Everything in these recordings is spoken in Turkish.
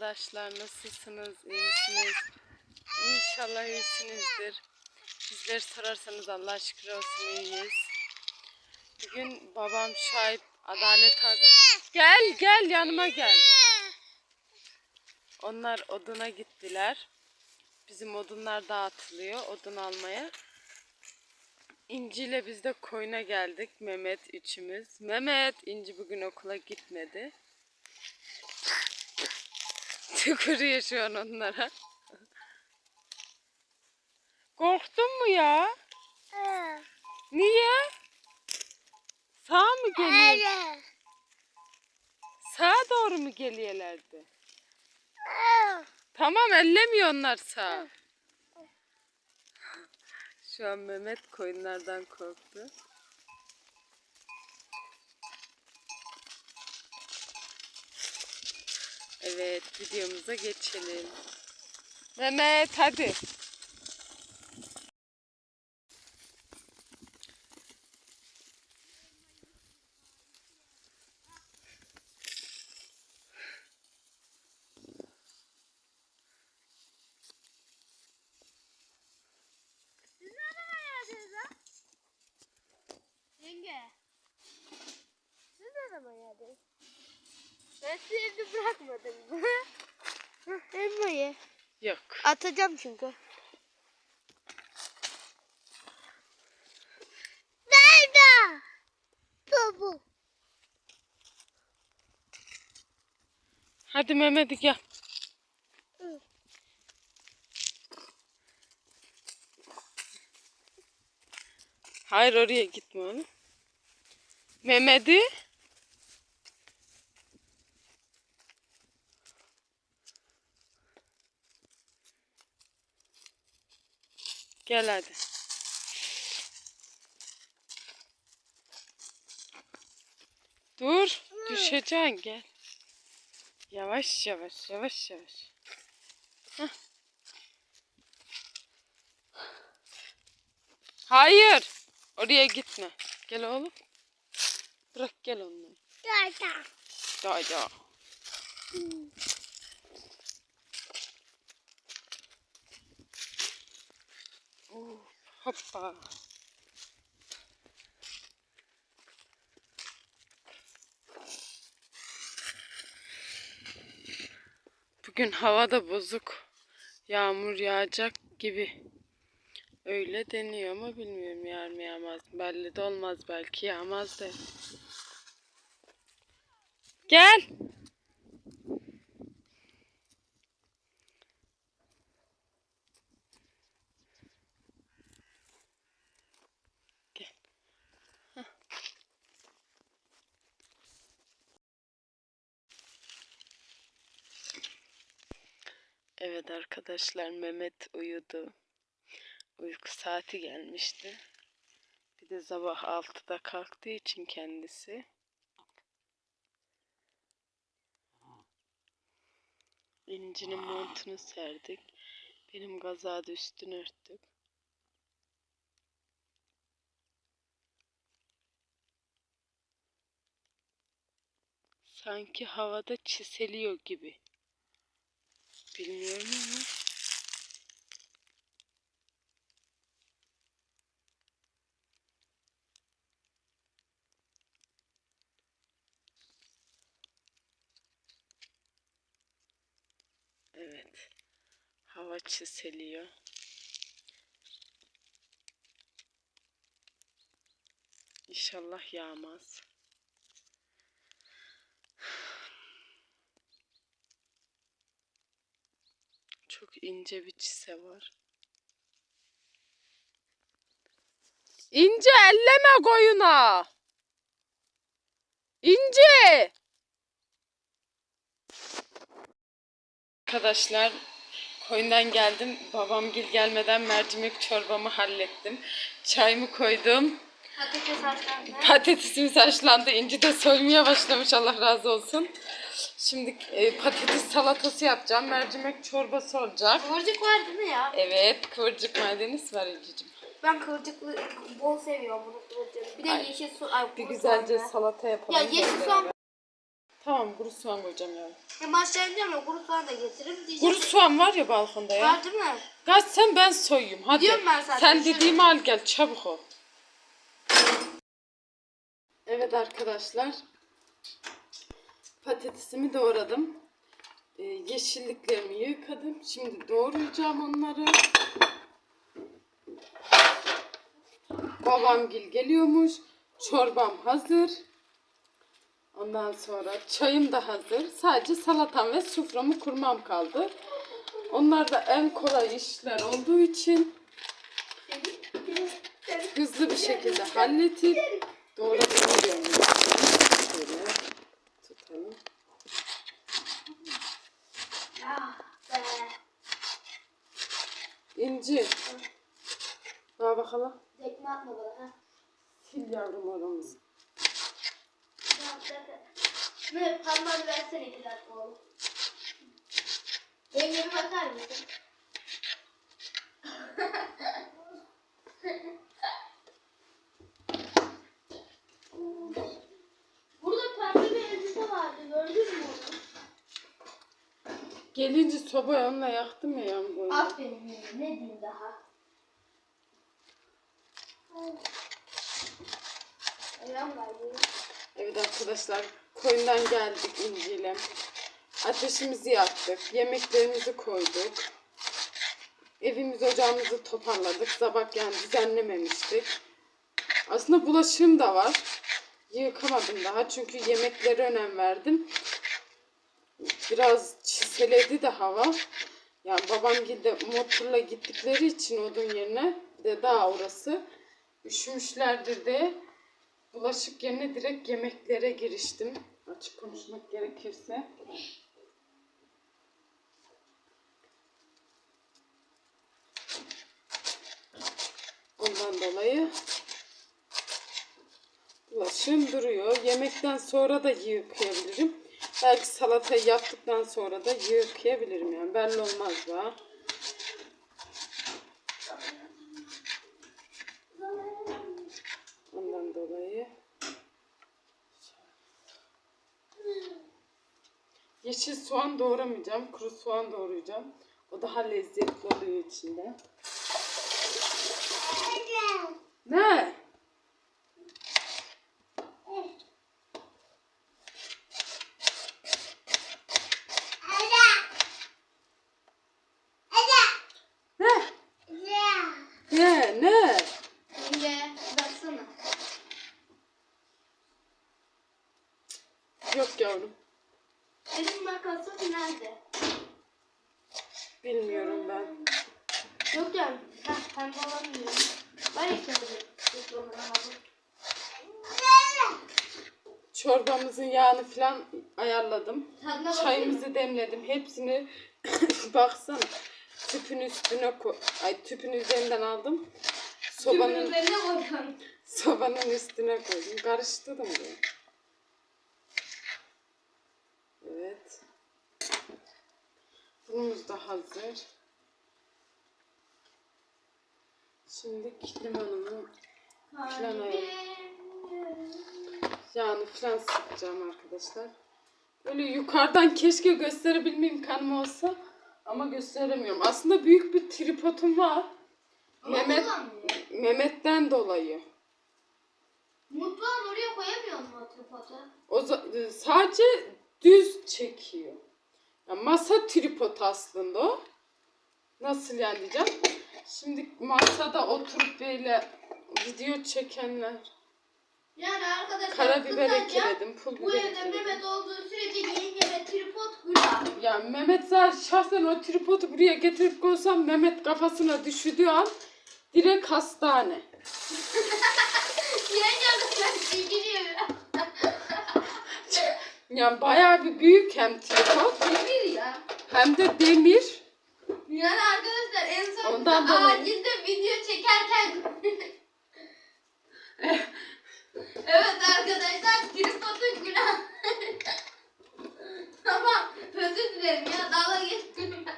arkadaşlar nasılsınız? İyi misiniz? İnşallah iyisinizdir. Bizleri sorarsanız Allah şükür olsun iyiyiz. Bugün babam Şahip Adalet abi. Gel gel yanıma gel. Onlar oduna gittiler. Bizim odunlar dağıtılıyor odun almaya. İnci ile biz de koyuna geldik. Mehmet üçümüz. Mehmet İnci bugün okula gitmedi. Tükürüyor şu an onlara. Korktun mu ya? Niye? Sağ mı geliyor? Sağa doğru mu geliyorlardı? Tamam ellemiyor onlar sağ. Şu an Mehmet koyunlardan korktu. Evet videomuza geçelim. Mehmet hadi. Yenge. Siz ne zaman geldiniz? Ben sizi evde bırakmadım. Hı, Elmayı. Yok. Atacağım çünkü. Nerede? Bu. Hadi Mehmet gel. Hayır oraya gitme oğlum. Mehmet'i. Gel hadi. Dur. Düşeceksin gel. Yavaş yavaş yavaş yavaş. Hah. Hayır. Oraya gitme. Gel oğlum. Bırak gel onları. Nerede? Ya ya. Oh, hoppa. Bugün hava da bozuk. Yağmur yağacak gibi. Öyle deniyor ama bilmiyorum yağar mı yağmaz. Belli de olmaz belki yağmaz da. Gel. Evet arkadaşlar Mehmet uyudu. Uyku saati gelmişti. Bir de sabah 6'da kalktığı için kendisi. İncinin montunu serdik. Benim gazada üstünü örttük. Sanki havada çiseliyor gibi. Bilmiyorum ama. Evet. Hava çiseliyor. İnşallah yağmaz. Çok ince bir çise var. İnce elleme koyuna. İnce. Arkadaşlar koyundan geldim. Babam gel gelmeden mercimek çorbamı hallettim. Çayımı koydum. Patates haşlandı. Patatesim haşlandı. İnci de soymaya başlamış. Allah razı olsun. Şimdi e, patates salatası yapacağım. Mercimek çorbası olacak. Kıvırcık var değil mi ya? Evet, kıvırcık maydanoz var İnci'cim. Ben kıvırcıklı bol seviyorum bunu kıvırcık. Bir de Ay, yeşil su. Ay, Bir güzelce salata yapalım. Ya yeşil soğan Tamam kuru soğan koyacağım ya. Ya başlayın diyorum ya kuru soğan da getiririm diyeceğim. Kuru soğan var ya balkonda ya. Var değil mi? Kaç sen ben soyayım hadi. Diyorum ben zaten, Sen şöyle. dediğimi al gel çabuk ol. Evet arkadaşlar. Patatesimi doğradım. Ee, yeşilliklerimi yıkadım. Şimdi doğrayacağım onları. Babam gil geliyormuş. Çorbam hazır. Ondan sonra çayım da hazır. Sadece salatam ve suframı kurmam kaldı. Onlar da en kolay işler olduğu için hızlı bir şekilde halledip doğradığımı görüyorum. Şöyle tutalım. İnci. Bak bakalım. Tekme atma bana ha. Sil yavrum oramızı. Ne parmağını versene iki dakika oğlum. Yengeme bakar mısın? Burada pembe bir elbise vardı gördün mü onu? Gelince sobayı onunla yaktım ya yan boyu. Aferin ne diyeyim daha? Kaydı. Evet arkadaşlar koyundan geldik İnci'yle. Ateşimizi yaktık. Yemeklerimizi koyduk. Evimiz ocağımızı toparladık. Sabah yani düzenlememiştik. Aslında bulaşığım da var. Yıkamadım daha çünkü yemeklere önem verdim. Biraz çiseledi de hava. Yani babam de motorla gittikleri için odun yerine bir de daha orası. Üşümüşlerdir diye bulaşık yerine direkt yemeklere giriştim. Açık konuşmak gerekirse. Ondan dolayı bulaşığım duruyor. Yemekten sonra da yıkayabilirim. Belki salatayı yaptıktan sonra da yıkayabilirim yani. Belli olmaz daha. Ondan dolayı. Yeşil soğan doğramayacağım. Kuru soğan doğrayacağım. O daha lezzetli oluyor içinde. Ne? Ne? Ne? Yenge baksana. Yok yavrum. Benim makasım nerede? Bilmiyorum ben. Yok yani. Ben pembe alamıyorum. Var ya aldım. Çorbamızın yağını falan ayarladım. Tadına? Çayımızı demledim. Hepsini baksana. Tüpün üstüne koy. Ay tüpün üzerinden aldım. Tümün Sobanın üzerine koydum. sobanın üstüne koydum. Karıştırdım diye. Evet. Bunumuz da hazır. Şimdi limonunu Falan yağını falan sıkacağım arkadaşlar. Böyle yukarıdan keşke gösterebilme imkanım olsa ama gösteremiyorum. Aslında büyük bir tripodum var. Mehmet Mehmet'ten dolayı. Mutfağın oraya koyamıyor o tripodu? O za- sadece düz çekiyor. Ya masa tripod aslında o. Nasıl yani diyeceğim. Şimdi masada oturup böyle video çekenler. Yani arkadaşlar Karabiber ekledim, pul bu biber evde ekledim. Mehmet olduğu sürece yenge ve tripod günah. Ya Mehmet zaten şahsen o tripodu buraya getirip koysam Mehmet kafasına düşürdüğü an direkt hastane. Yenge ben çekiliyor. Yani bayağı bir büyük hem tripod Demir ya. hem de demir. Yani arkadaşlar en son Ondan dolayı. acilde video çekerken Evet arkadaşlar tripodun günah. tamam özür dilerim ya dalga geçtim ya.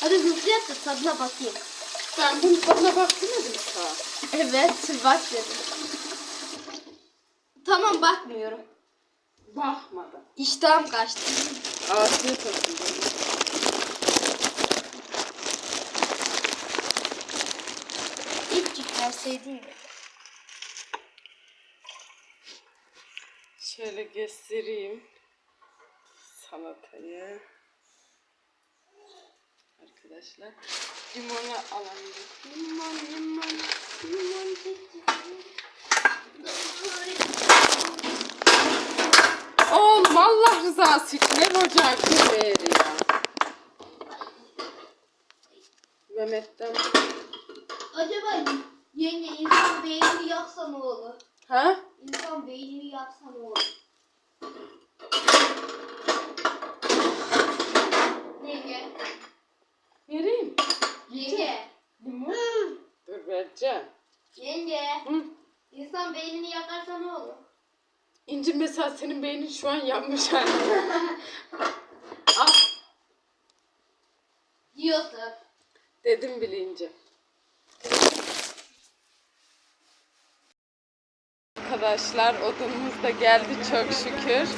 Hadi hızlı yap da tadına bakayım. Ben bunu bana bak demedim sana. Evet bak dedim. Tamam bakmıyorum. Bakmadım. İştahım kaçtı. Afiyet olsun. İlk verseydin. Şöyle göstereyim salatayı. Arkadaşlar limonu alalım. Limon limon limon çekti. Oğlum Allah rızası için ev ocağı kirleri ya. Mehmet'ten. Acaba yenge insan beynini yaksa ne olur? Ha? İnsan beynini yaksa ne olur? Yenge. Vereyim. Yenge. Limon. Dur vereceğim. Yenge. Hı. İnsan beynini yakarsa ne olur? İnci mesela senin beynin şu an yanmış hani. Al. Diyorsun. Dedim bile İnci. Arkadaşlar odunumuz da geldi çok şükür.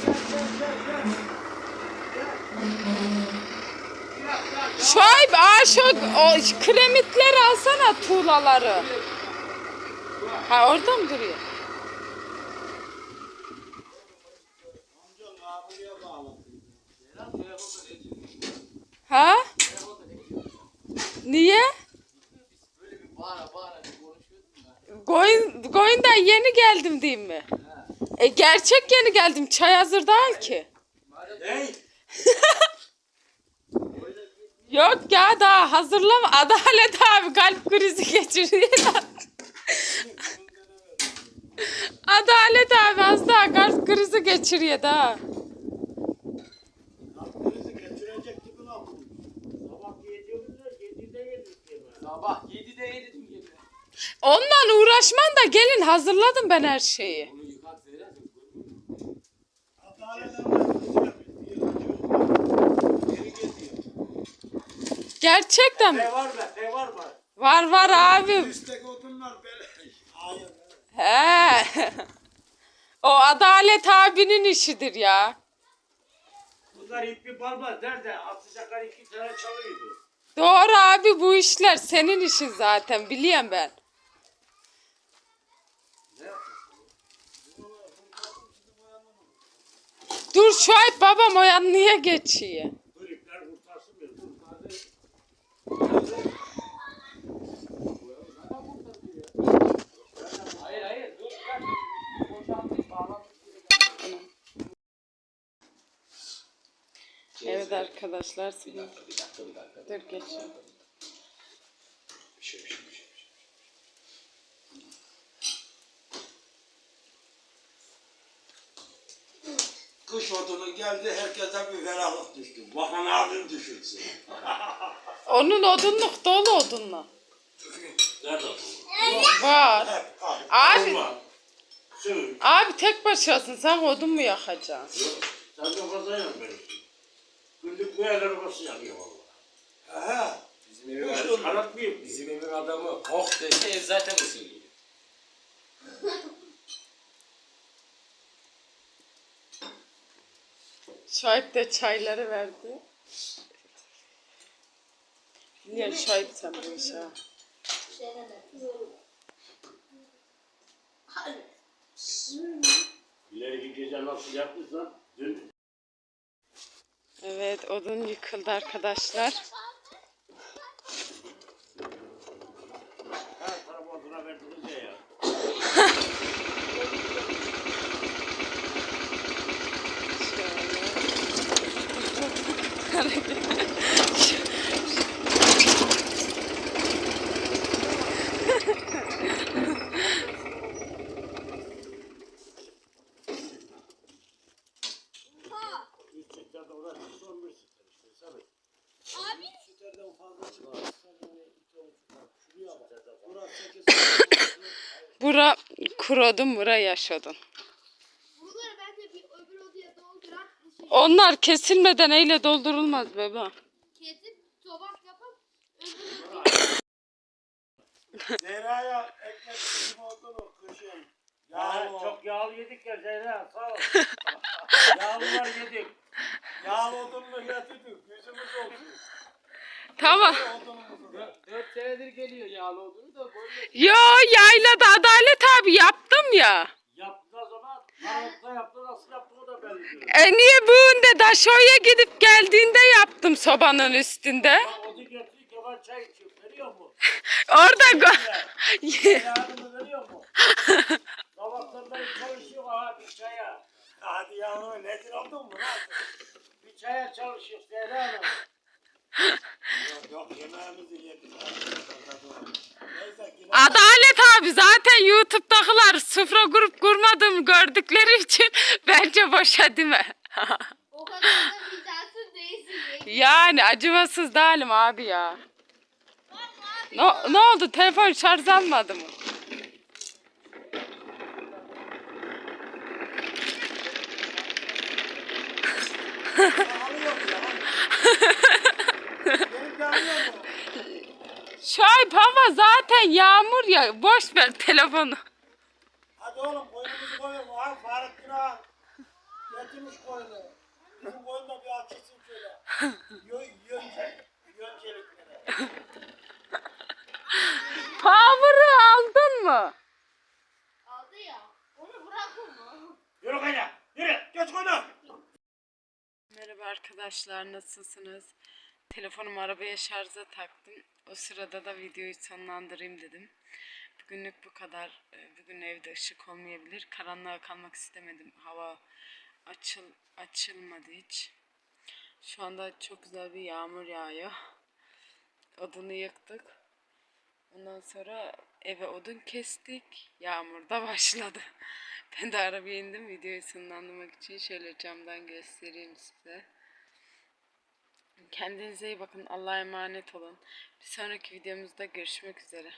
Şuayb aa şu o kremitleri alsana tuğlaları. Ha orada mı duruyor? Ha? Niye? Goyun, Goyun'dan yeni geldim diyeyim mi? E gerçek yeni geldim. Çay hazır değil ki. Yok ya daha hazırlama. Adalet abi kalp krizi geçiriyor. Adalet abi az daha kalp krizi geçiriyor daha. Krizi getirecek gibi lan bu. Sabah yediyoruz da yedide yedik diye böyle. Sabah yedide yedik gibi. Ondan uğraşman da gelin hazırladım ben her şeyi. Gerçekten mi? Var be? Ne var mı? Var var abim. Üstteki odunlar böyle. Hayır. He. O Adalet abinin işidir ya. Bunlar ipi balmaz. Nerede? Atacaklar iki tane çalıyordu. Doğru abi bu işler senin işin zaten biliyorum ben. Ne yapıyorsun? Dur şu ay babam o yanlıya geçiyor. Dur ipler kurtarsın beni. Dur taze. Hayır hayır. Dur. Boşaltayım. Bağlantı. Evet arkadaşlar. Dur geç. Kış odunu geldi, herkese bir ferahlık düştü. Bakan abim düşünsün. Onun odunluk dolu odunla. Nerede Var. Hep abi. Abi. Sür. abi tek başınasın sen odun mu yakacaksın? Yok, Sen de fazla yanmıyorsun. Günlük bu el arabası yanıyor valla. Aha. Bizim evin, Kış bizim evin adamı kok dese ev zaten ısınıyor. Şahip de çayları verdi. Niye şahip sen bu işe? İleriki gece nasıl yapmışsan dün Evet odun yıkıldı arkadaşlar. her tarafa oduna verdiniz ya Bura kurudun, bura yaşadın. Onlar kesilmeden eyle doldurulmaz bebe. kesip tobak yapıp Zehra'ya ekmek oldu mu kışın? Ya, çok yağlı yedik ya Zeyra sağ ol. Yağlılar yedik. yağlı odunla getirdik. Yüzümüz olsun. Tamam. Dört senedir geliyor yağlı olduğunu da böyle. Yo yaylada Adalet abi yaptım ya. Yaptı nasıl da belli değil. E niye bugün de Daşo'ya gidip geldiğinde yaptım sobanın üstünde. Onu getirdik yaban çay içiyor. Veriyor mu? Orada go- Yardım veriyor mu? Sabahtan beri çalışıyor ha bir çaya. Hadi yavrum nedir oldun mu lan? Bir çaya çalışıyor Zeyra Hanım. Yok yok yemeğimizi yedik. Neyse yine Adalet abi zaten YouTube'dakiler sıfıra grup kurmadığımı gördükleri için bence boşa değil mi? O kadar da vicdansız değilsin. yani acımasız değilim abi ya. Ne, ne oldu telefon şarj almadı mı? alıyor mu ya? Benim alıyor mu? Şahip hava zaten yağmur ya boş ver telefonu. Hadi oğlum koyunumuzu koyalım. Ha Fahrettin ağa. Getirmiş koyunu. Bizim koyun da bir açılsın şöyle. Yö, yönce, yönceliklere. Power'ı aldın mı? Aldı ya. Onu bırakın mı? Yürü kayna. Yürü geç koyunu. Merhaba arkadaşlar nasılsınız? Telefonumu arabaya şarja taktım. O sırada da videoyu sonlandırayım dedim. Bugünlük bu kadar. Ee, Bugün evde ışık olmayabilir. Karanlığa kalmak istemedim. Hava açıl açılmadı hiç. Şu anda çok güzel bir yağmur yağıyor. Odunu yıktık. Ondan sonra eve odun kestik. Yağmur da başladı. Ben de arabaya indim. Videoyu sonlandırmak için şöyle camdan göstereyim size. Kendinize iyi bakın. Allah'a emanet olun. Bir sonraki videomuzda görüşmek üzere.